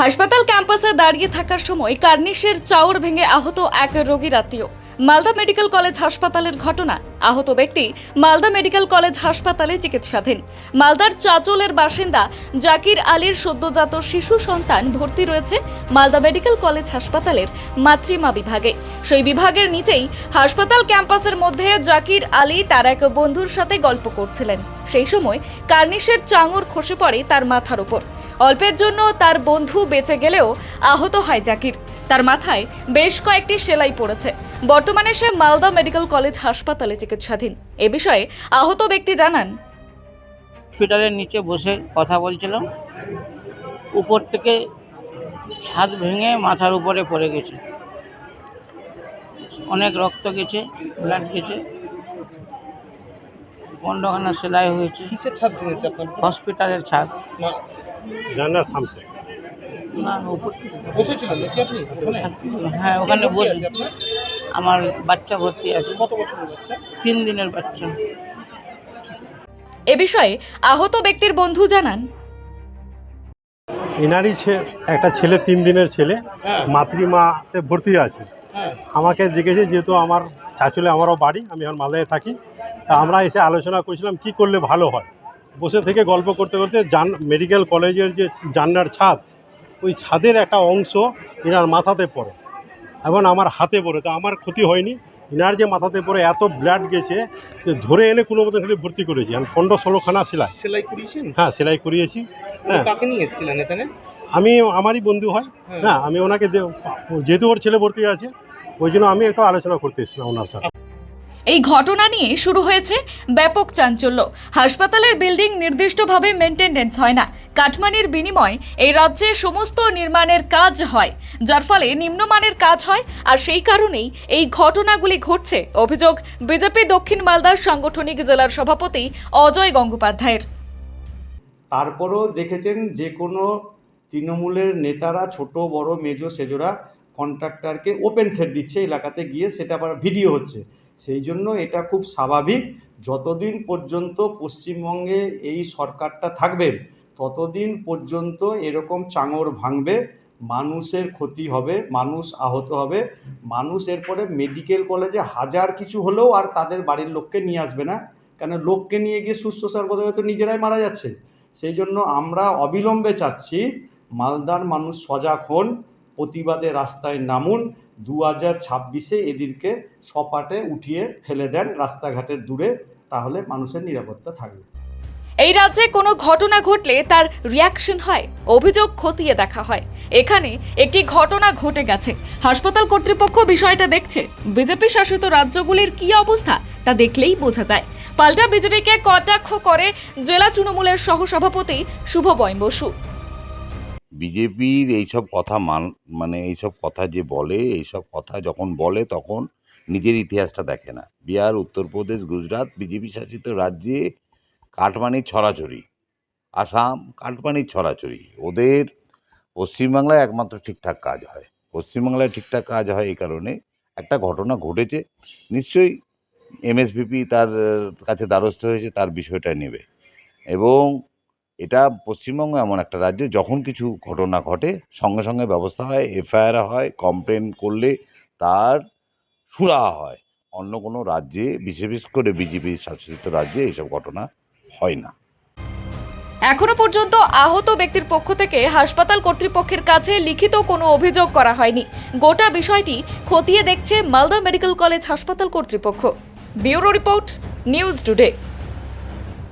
হাসপাতাল ক্যাম্পাসে দাঁড়িয়ে থাকার সময় কার্নিশের চাউর ভেঙে আহত এক রোগীর আত্মীয়। মালদা মেডিকেল কলেজ হাসপাতালের ঘটনা। আহত ব্যক্তি মালদা মেডিকেল কলেজ হাসপাতালে চিকিৎসাধীন। মালদার চাচলের বাসিন্দা জাকির আলীর সদ্যজাত শিশু সন্তান ভর্তি রয়েছে মালদা মেডিকেল কলেজ হাসপাতালের মাতৃমা বিভাগে। সেই বিভাগের নিচেই হাসপাতাল ক্যাম্পাসের মধ্যে জাকির আলী তার এক বন্ধুর সাথে গল্প করছিলেন। সেই সময় কার্নিশের চাঙর খসে পড়ে তার মাথার উপর। অল্পের জন্য তার বন্ধু বেঁচে গেলেও আহত হয় জাকির। তার মাথায় বেশ কয়েকটি সেলাই পড়েছে। বর্তমানে সে মালদা মেডিকেল কলেজ হাসপাতালে চিকিৎসাধীন। এ বিষয়ে আহত ব্যক্তি জানান। হসপিটালের নিচে বসে কথা বলছিলাম। উপর থেকে ছাদ ভেঙে মাথার উপরে পড়ে গেছে। অনেক রক্ত গেছে ব্লাড গেছে। পনেরোখানা সেলাই হয়েছে। হসপিটালের ছাদ। না জানার সামসে হ্যাঁ ওখানে বসে। আমার বাচ্চা ভর্তি আছে। কত বছরের বাচ্চা? তিন দিনের বাচ্চা। এ বিষয়ে আহত ব্যক্তির বন্ধু জানান। এনারই একটা ছেলে তিন দিনের ছেলে হ্যাঁ। মাতৃমাতে ভর্তি আছে। হ্যাঁ। আমাকে জিজ্ঞেসে যেহেতু আমার চাচুলে আমারও বাড়ি আমি এখন মালদায় থাকি। তা আমরা এসে আলোচনা করেছিলাম কি করলে ভালো হয়? বসে থেকে গল্প করতে করতে জান মেডিকেল কলেজের যে জান্নার ছাদ ওই ছাদের একটা অংশ এনার মাথাতে পড়ে এবং আমার হাতে পড়ে। তো আমার ক্ষতি হয়নি। এনার যে মাথাতে পড়ে এত ব্লাড গেছে যে ধরে এনে কোনো মতো খালি ভর্তি করেছি। আমি পনেরো ষোলোখানা সেলাই। সেলাই করিয়েছেন? হ্যাঁ সেলাই করিয়েছি। হ্যাঁ। কাকে নিয়ে এসেছিলেন এখানে? আমি আমারই বন্ধু হয়। হ্যাঁ। হ্যাঁ আমি ওনাকে যেহেতু ওর ছেলে ভর্তি আছে ওই জন্য আমি একটু আলোচনা করতে এসেছিলাম ওনার সাথে। এই ঘটনা নিয়ে শুরু হয়েছে ব্যাপক চাঞ্চল্য। হাসপাতালের বিল্ডিং নির্দিষ্টভাবে মেনটেনেন্স হয় না। কাটমানির বিনিময়ে এই রাজ্যে সমস্ত নির্মাণের কাজ হয়, যার ফলে নিম্নমানের কাজ হয় আর সেই কারণেই এই ঘটনাগুলি ঘটছে, অভিযোগ বিজেপি দক্ষিণ মালদার সাংগঠনিক জেলার সভাপতি অজয় গঙ্গোপাধ্যায়ের। তারপরও দেখেছেন যে কোনো তৃণমূলের নেতারা, ছোট, বড়, মেজো সেজোরা কন্ট্রাক্টরকে ওপেন থ্রেড দিচ্ছে, এলাকাতে গিয়ে সেটা আবার ভিডিও হচ্ছে। সেই জন্য এটা খুব স্বাভাবিক। যতদিন পর্যন্ত পশ্চিমবঙ্গে এই সরকারটা থাকবে, ততদিন পর্যন্ত এরকম চাঙর ভাঙবে, মানুষের ক্ষতি হবে, মানুষ আহত হবে। মানুষ এরপরে মেডিকেল কলেজে হাজার কিছু হলেও আর তাদের বাড়ির লোককে নিয়ে আসবে না। কেন? লোককে নিয়ে গিয়ে সুস্থ বদলে তো নিজেরাই মারা যাচ্ছে। সেই জন্য আমরা অবিলম্বে চাচ্ছি, মালদার মানুষ সজাগ হন, প্রতিবাদে রাস্তায় নামুন। দু হাজার ছাব্বিশে এদেরকে সপাটে উঠিয়ে ফেলে দেন রাস্তাঘাটের দূরে, তাহলে মানুষের নিরাপত্তা থাকবে। এই রাজ্যে কোনো ঘটনা ঘটলে তার রিয়াকশন হয়, অভিযোগ খতিয়ে দেখা হয়। এখানে একটি ঘটনা ঘটে গেছে। হাসপাতাল কর্তৃপক্ষ বিষয়টা দেখছে। বিজেপি শাসিত রাজ্যগুলির কি অবস্থা তা দেখলেই বোঝা যায়। পাল্টা বিজেপিকে কটাক্ষ করে জেলা তৃণমূলের সহসভাপতি শুভবয় বসু। বিজেপির এইসব কথা মান মানে এইসব কথা যে বলে, এইসব কথা যখন বলে তখন নিজের ইতিহাসটা দেখে না। বিহার, উত্তরপ্রদেশ, গুজরাট, বিজেপি শাসিত রাজ্যে কাঠমানির ছড়াছড়ি, আসাম কাঠমানির ছড়াছড়ি। ওদের পশ্চিমবাংলায় একমাত্র ঠিকঠাক কাজ হয়। পশ্চিমবাংলায় ঠিকঠাক কাজ হয় এই কারণে একটা ঘটনা ঘটেছে, নিশ্চয়ই এমএসভিপি তার কাছে দ্বারস্থ হয়েছে, তার বিষয়টা নেবে। এবং এটা পশ্চিমবঙ্গ এমন একটা রাজ্য, যখন কিছু ঘটনা ঘটে, সঙ্গে সঙ্গে ব্যবস্থা হয়, এফআইআর হয়, কমপ্লেন করলে তার সুরাহা হয়। অন্য কোনো রাজ্যে বিশেষ করে বিজেপি শাসিত রাজ্যে এইসব ঘটনা হয় না। এখনও পর্যন্ত আহত ব্যক্তির পক্ষ থেকে হাসপাতাল কর্তৃপক্ষের কাছে লিখিত কোনো অভিযোগ করা হয়নি। গোটা বিষয়টি খতিয়ে দেখছে মালদা মেডিকেল কলেজ হাসপাতাল কর্তৃপক্ষ। Bureau report, news today.